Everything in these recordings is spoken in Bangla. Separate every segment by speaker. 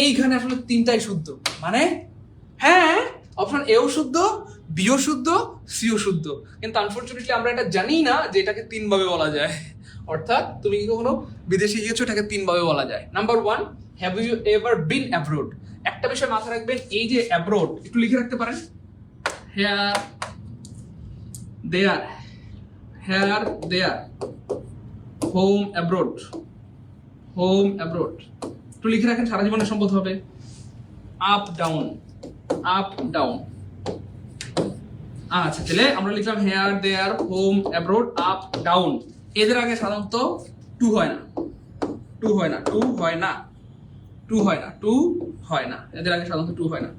Speaker 1: এইখানে আসলে তিনটাই শুদ্ধ। মানে হ্যাঁ অপশন এও শুদ্ধ বিও শুদ্ধ সিও শুদ্ধ। কিন্তু আনফর্চুনেটলি আমরা এটা জানি না যে এটাকে তিনভাবে বলা যায়। অর্থাৎ তুমি কি কখনো বিদেশে গিয়েছো, এটাকে তিনভাবে বলা যায়। Number one have you ever been abroad একটা বিষয় মাথায় রাখবেন, এই যে অ্যাব্রোড একটু লিখে রাখতে পারেন? Here there here there home abroad home abroad একটু লিখে রাখেন সারা জীবনে সম্ভব হবে আপ ডাউন আপ ডাউন আচ্ছা তাহলে আমরা লিখলাম here there home abroad up down এদের আগে সাধারণত টু হয় না টু হয় না টু হয় না টু হয় না টু হয় না এদের আগে সাধারণত টু হয় না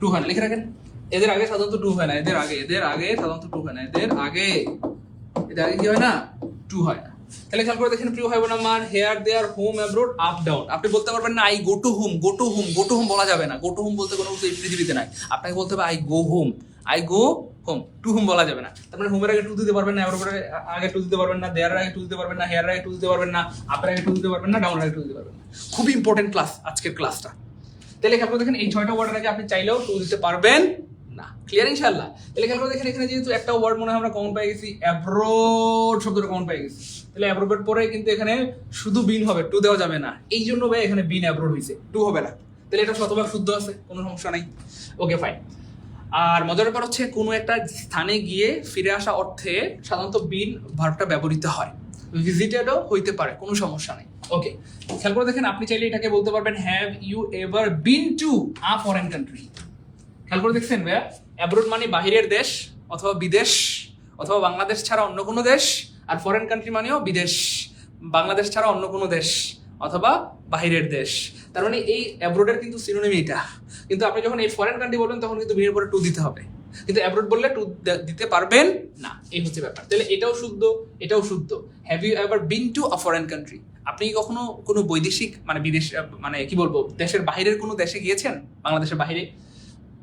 Speaker 1: টু হয় না লিখে রাখেন এদের আগে সাধারণত টু হয় না এদের আগে এদের আগে সাধারণত টু হয় না এদের আগে এদের আগে কি হয় না টু হয় না তাহলে খেয়াল করে দেখেন প্রিয় ভাই বোন আমার here there home abroad up down আপনি বলতে পারবেন না I go to home go to home go to home বলা যাবে না। গো টু হোম বলতে কোনো এই পৃথিবীতে নাই। আপনাকে বলতে হবে I go home I go home to home বলা যাবে না। তার মানে হোমের আগে টু দিতে পারবেন না অ্যাব্রোডের আগে টু দিতে পারবেন না দেয়ার আগে টু দিতে পারবেন না হেয়ার আগে টু দিতে পারবেন না আপের আগে টু দিতে পারবেন না ডাউন আগে টু দিতে পারবেন না। খুব ইম্পর্টেন্ট ক্লাস আজকের ক্লাসটা তাহলে করে দেখেন, এই ছয়টা ওয়ার্ডের আগে আপনি চাইলেও টু দিতে পারবেন। না। ক্লিয়ার ইনশাল্লাহ তাহলে খেয়াল করে দেখেন এখানে যেহেতু একটা ওয়ার্ড মনে হয় আমরা কমন পেয়ে গেছি অ্যাব্রোড শব্দটা কমন পেয়ে গেছি। তাহলে অ্যাব্রোডের পরে কিন্তু এখানে শুধু বিন হবে টু দেওয়া যাবে না। এই জন্য ভাই এখানে বিন অ্যাব্রোড হয়েছে টু হবে না। তাহলে এটা শতভাগ শুদ্ধ আছে, কোনো সমস্যা নাই। ওকে ফাইন আর মজার ব্যাপার হচ্ছে কোনো একটা স্থানে গিয়ে ফিরে আসা অর্থে সাধারণত বিন ভার্বটা ব্যবহৃত হয়। ভিজিটেডও হইতে পারে, কোনো সমস্যা নেই। ওকে খেয়াল করে দেখেন, আপনি চাইলে এটাকে বলতে পারবেন have you ever been to a foreign country খেয়াল করে দেখছেন ভাইয়া? অ্যাব্রোড মানে বাহিরের দেশ অথবা বিদেশ অথবা বাংলাদেশ ছাড়া অন্য কোনো দেশ আর ফরেন কান্ট্রি মানেও বিদেশ। বাংলাদেশ ছাড়া অন্য কোনো দেশ অথবা বাহিরের দেশ। তার মানে এই অ্যাব্রোডের কিন্তু সিনোনিম এটা কিন্তু আপনি যখন এই ফরেন কান্ট্রি বলবেন, তখন কিন্তু বিয়ের পরে টু দিতে হবে। কিন্তু অ্যাব্রোড বললে টু দিতে পারবেন না। এই হচ্ছে ব্যাপার। তাহলে এটাও শুদ্ধ এটাও শুদ্ধ। Have you ever been to a foreign country আপনি কি কখনো কোনো বৈদেশিক মানে বিদেশ মানে কি বলব, দেশের বাইরের কোনো দেশে গিয়েছেন? বাংলাদেশের বাইরে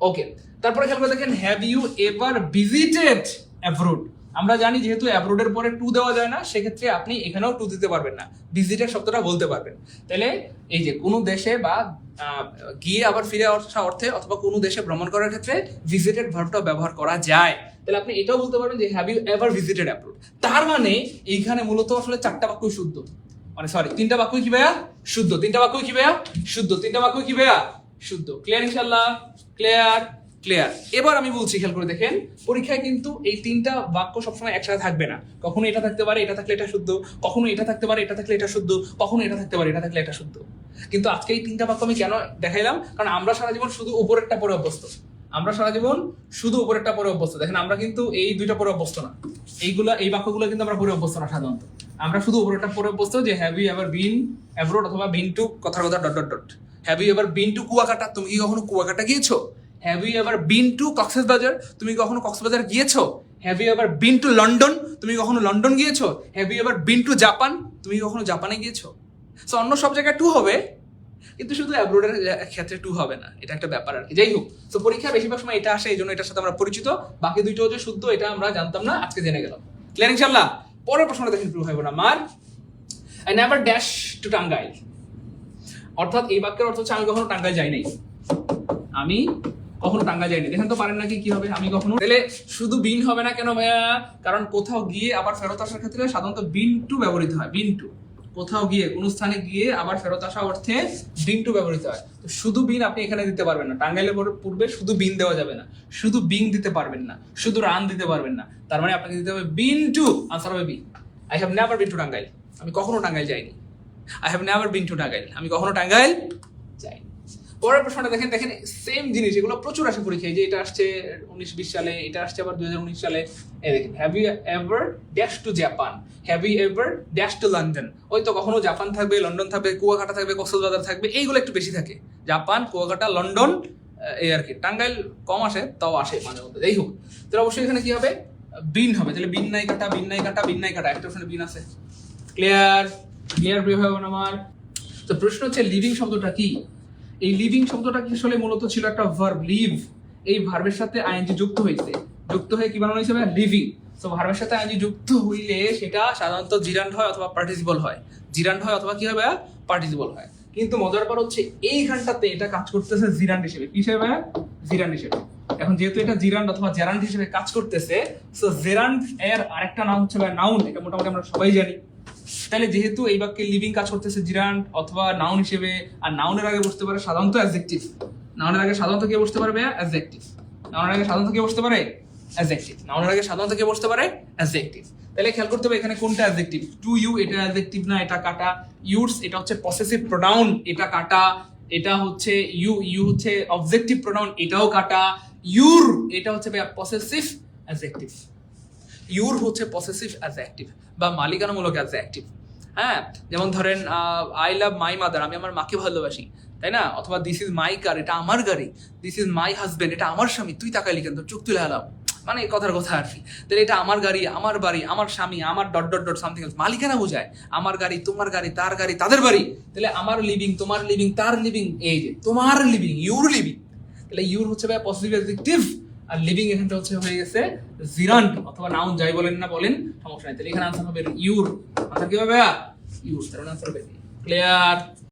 Speaker 1: ওকে তারপরে খেয়াল করে দেখেন have you ever visited abroad আমরা জানি যেহেতু অ্যাব্রোডের পরে টু দেওয়া যায় না, সেক্ষেত্রে আপনি এখানেও টু দিতে পারবেন না। ভিজিটেড শব্দটা বলতে পারবেন। তাহলে এই যে কোনো দেশে বা গিয়ে আবার ফিরে আসা অর্থে অথবা কোনো দেশে ভ্রমণ করার ক্ষেত্রে ভিজিটেড ভার্বটা ব্যবহার করা যায়। তাহলে আপনি এটাও বলতে পারবেন যে have you ever visited abroad তার মানে এইখানে মূলত আসলে চারটা বাক্যই শুদ্ধ। মানে সরি তিনটা বাক্যই কি ভাইয়া? শুদ্ধ। তিনটা বাক্যই কি ভাইয়া? শুদ্ধ। তিনটা বাক্যই কি ভাইয়া? শুদ্ধ। ক্লিয়ার ইনশাল্লাহ ক্লিয়ার ক্লিয়ার এবার আমি বলছি, খেয়াল করে দেখেন, পরীক্ষায় কিন্তু এই তিনটা বাক্য সবসময় একসাথে থাকবে না। কখনো এটা থাকতে পারে, এটা থাকলে এটা শুদ্ধ। কখনো এটা থাকতে পারে, এটা থাকলে এটা শুদ্ধ। কখনো এটা থাকতে পারে, এটা থাকলে এটা শুদ্ধ। কিন্তু আজকে এই তিনটা বাক্য আমি কেন দেখাইলাম? কারণ আমরা সারা জীবন শুধু উপরেরটা পরে অভ্যস্ত। আমরা সারা জীবন শুধু উপরেরটা পরে অভ্যস্ত। দেখেন, আমরা কিন্তু এই দুইটা পরে অভ্যস্ত না। এইগুলা, এই বাক্যগুলো কিন্তু আমরা পরে অভ্যস্ত না সাধারণত। আমরা শুধু উপরেরটা পরে অভ্যস্ত যে have you ever been abroad অথবা বিন টু কথার কথা dot dot dot have you ever been to Kuakata তুমি কি কখনো কুয়াকাটা গিয়েছো? Have you ever been to Cox's Bazar তুমি কি কখনো কক্সবাজার গিয়েছো? Have you ever been to London তুমি কখনো লন্ডন গিয়েছো? Have you ever been to Japan তুমি কি কখনো জাপানে গিয়েছো? সো অন্য সব জায়গায় টু হবে, কিন্তু শুধু অ্যাব্রোডের ক্ষেত্রে টু হবে না। এটা একটা ব্যাপার আর কি। যাই হোক তো পরীক্ষা বেশিরভাগ সময় এটা আসে, এই জন্য এটার সাথে আমরা পরিচিত। বাকি দুইটাও যে শুদ্ধ, এটা আমরা জানতাম না, আজকে জেনে গেলাম। ক্লিয়ার ইনশাল্লাহ পরের প্রশ্নটা দেখেন প্রিয় ভাই বোন আমার I never dash to Tangail অর্থাৎ এই বাক্যের অর্থ হচ্ছে, আমি কখনো টাঙ্গাইল যাই নাই। আমি কখনো টাঙ্গাইল যাইনি। দেখেন তো পারেন নাকি কি হবে? আমি কখনো তাহলে শুধু বিন হবে না কেন ভাইয়া? কারণ কোথাও গিয়ে আবার ফেরত আসার ক্ষেত্রে সাধারণত বিন টু ব্যবহৃত হয়, বিন টু। কোথাও গিয়ে, কোন স্থানে গিয়ে আবার ফেরত আসা অর্থে বিন টু ব্যবহৃত হয়। তো শুধু বিন আপনি এখানে দিতে পারবেন না। টাঙ্গাইলের পরে পূর্বে শুধু বিন দেওয়া যাবে না। শুধু বিং দিতে পারবেন না। শুধু রান দিতে পারবেন না। তার মানে আপনাকে দিতে হবে বিন টু। আনসার হবে B I have never been to Tangail আমি কখনো টাঙ্গাইল যাইনি। I have never been to Tangail আমি কখনো টাঙ্গাইল যাইনি। পরের প্রশ্নটা দেখেন দেখেন সেম জিনিস, এগুলো প্রচুর আসে পরীক্ষায়, যে এটা আসছে উনিশ বিশ সালে, এটা আসছে আবার দুই উনিশ সালে। এই দেখেন have you ever dash to Japan have you ever dash to London ওই তো কখনো জাপান থাকবে লন্ডন থাকবে, কুয়াকাটা থাকবে, কক্সবাজার থাকবে, এইগুলো একটু বেশি থাকে। জাপান কুয়াকাটা লন্ডন এই আর কি। টাঙ্গাইল কম আসে, তাও আসে মাঝে মধ্যে। যাই হোক, তাহলে অবশ্যই এখানে কি হবে? বিন হবে। তাহলে বিন নাই কাটা বিন নাই কাটা বিন নাই কাটা। একটা ওখানে বিন আছে। ক্লিয়ার ক্লিয়ার প্রিয় ভাই আমার। তো প্রশ্ন হচ্ছে লিভিং শব্দটা কি? এই লিভিং শব্দটা কি আসলে মূলত ছিল একটা ভার্ব লিভ এই ভার্বের সাথে আইএনজি যুক্ত হয়েছে যুক্ত হয়ে কি বানানো হয়েছে লিভিং তো ভার্বের সাথে আইএনজি যুক্ত হইলে সেটা সাধারণত জিরান্ড হয় অথবা পার্টিসিপল হয়। জিরান্ড হয় অথবা কি হবে পার্টিসিপল হয়। কিন্তু মজার পর হচ্ছে, এইখানটাতে এটা কাজ করতেছে জিরান্ড হিসেবে। কি হিসেবে জিরান্ড হিসেবে। এখন যেহেতু এটা জিরান্ড অথবা জেরান্ড হিসেবে কাজ করতেছে সো জেরান্ড এর আরেকটা নাম হচ্ছে নাউন এটা মোটামুটি আমরা সবাই জানি। তাহলে যেহেতু এই বাক্যে লিভিং কাজ করতেছে জিরান্ড অথবা নাউন হিসেবে, আর নাউনের আগে বসতে পারে সাধারণত অ্যাডজেক্টিভ নাউনের আগে সাধারণত কে বসতে পারবে? অ্যাডজেক্টিভ নাউনের আগে সাধারণত কে বসতে পারে? অ্যাডজেক্টিভ নাউনের আগে সাধারণত কে বসতে পারে? অ্যাডজেক্টিভ তাহলে খেয়াল করতে হবে এখানে কোনটা অ্যাডজেক্টিভ টু ইউ এটা অ্যাডজেক্টিভ না, এটা কাটা। ইউরস এটা হচ্ছে পসেসিভ প্রোনাউন এটা কাটা। এটা হচ্ছে ইউ ইউ হচ্ছে অবজেক্টিভ প্রোনাউন এটাও কাটা। ইউর এটা হচ্ছে পসেসিভ অ্যাডজেক্টিভ ইউর হচ্ছে পসেসিভ অ্যাজ অ্যাক্টিভ বা মালিকানামূলক অ্যাজ অ্যাক্টিভ হ্যাঁ? যেমন ধরেন আই লাভ মাই মাদার আমি আমার মাকে ভালোবাসি, তাই না? অথবা দিস ইজ মাই কার এটা আমার গাড়ি দিস ইজ মাই হাজবেন্ড এটা আমার স্বামী, তুই তাকাইলি কেন? তোর চোখ তুলে হালাম মানে কথার কথা আর কি। তাহলে এটা আমার গাড়ি, আমার বাড়ি, আমার স্বামী, আমার ডট ডট ডট সামথিং মালিকানা বোঝায়। আমার গাড়ি, তোমার গাড়ি, তার গাড়ি, তাদের বাড়ি। তাহলে আমার লিভিং তোমার লিভিং তার লিভিং এই যে, তোমার লিভিং ইউর লিভিং তাহলে ইউর হচ্ছে ভাই পজিটিভ অ্যাডজেক্টিভ আর লিভিং এখানটা হচ্ছে হয়ে গেছে জিরান্ট অথবা নাউন যাই বলেন না বলেন, সমস্যা নাই। তাহলে এখানে আনসার হবে ইউর। আনসার কি হবে ইউর তার আনসার হবে ক্লিয়ার